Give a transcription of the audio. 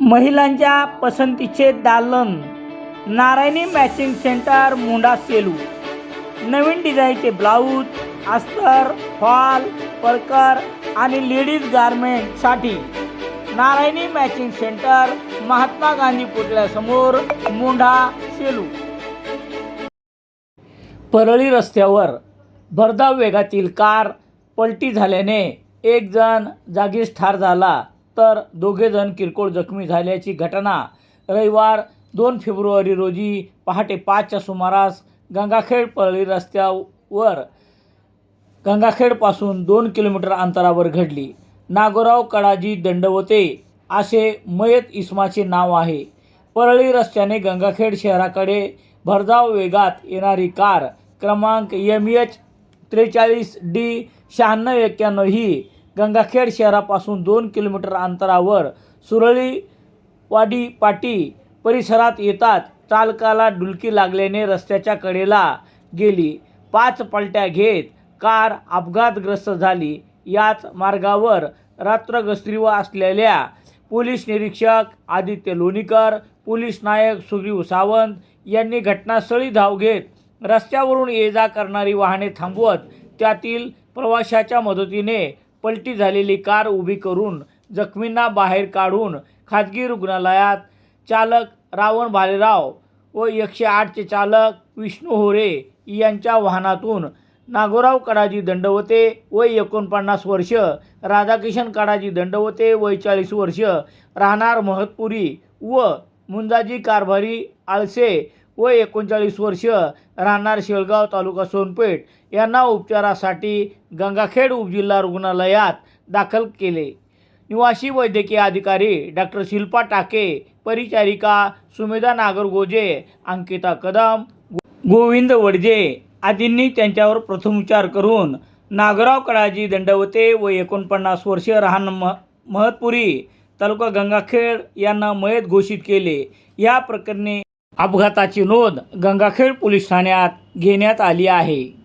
महिलांच्या पसंतीचे दालन नारायणी मॅचिंग सेंटर मुंडा सेलू. नवीन डिझाईनचे ब्लाऊज अस्तर फॉल परकर आणि लेडीज गारमेंटसाठी नारायणी मॅचिंग सेंटर महात्मा गांधी पुतळ्यासमोर मुंढा सेलू. परळी रस्त्यावर भरधाव वेगातील कार पलटी झाल्याने एक जण जागीच ठार झाला. तर दोघेजण किरकोळ जखमी झाल्याची घटना रविवार दोन फेब्रुवारी रोजी पहाटे पाचच्या सुमारास गंगाखेड परळी रस्त्यावर गंगाखेडपासून दोन किलोमीटर अंतरावर घडली. नागोराव कडाजी दंडवते असे मयत इस्माचे नाव आहे. परळी रस्त्याने गंगाखेड शहराकडे भरधाव वेगात येणारी कार क्रमांक एम एच त्रेचाळीस डी शहाण्णव एक्क्याण्णव ही गंगाखेड शहरापासून दोन किलोमीटर अंतरावर सुरळीवाडी पाटी परिसरात येतात. चालकाला डुलकी लागल्याने रस्त्याच्या कडेला गेली. पाच पलट्या घेत कार अपघातग्रस्त झाली. याच मार्गावर रात्र असलेल्या पोलीस निरीक्षक आदित्य लोणीकर पोलीस नायक सुग्रीव सावंत यांनी घटनास्थळी धाव घेत रस्त्यावरून ये जा करणारी वाहने थांबवत त्यातील प्रवाशाच्या मदतीने पलटी झालेली कार उभी करून जखमींना बाहेर काढून खाजगी रुग्णालयात. चालक रावण भालेराव व एकशे आठचे चालक विष्णू होरे यांच्या वाहनातून नागोराव कडाजी दंडवते वय एकोणपन्नास वर्ष राधाकिशन कडाजी दंडवते वय चाळीस वर्ष राहणार महतपुरी व मुंजाजी कारभारी आळसे व एकोणचाळीस वर्ष राहणार शेळगाव तालुका सोनपेठ. यांना उपचारासाठी गंगाखेड उपजिल्हा रुग्णालयात दाखल केले. निवासी वैद्यकीय अधिकारी डॉक्टर शिल्पा टाके परिचारिका सुमेधा नागरगोजे अंकिता कदम गो- गोविंद वडजे आदींनी त्यांच्यावर प्रथमोपचार करून नागराव कडाजी दंडवते व एकोणपन्नास वर्ष राहण म महतपुरी तालुका गंगाखेड यांना मयत घोषित केले. या प्रकरणी अपघाताची नोंद गंगाखेड पोलीस ठाण्यात घेण्यात आली आहे.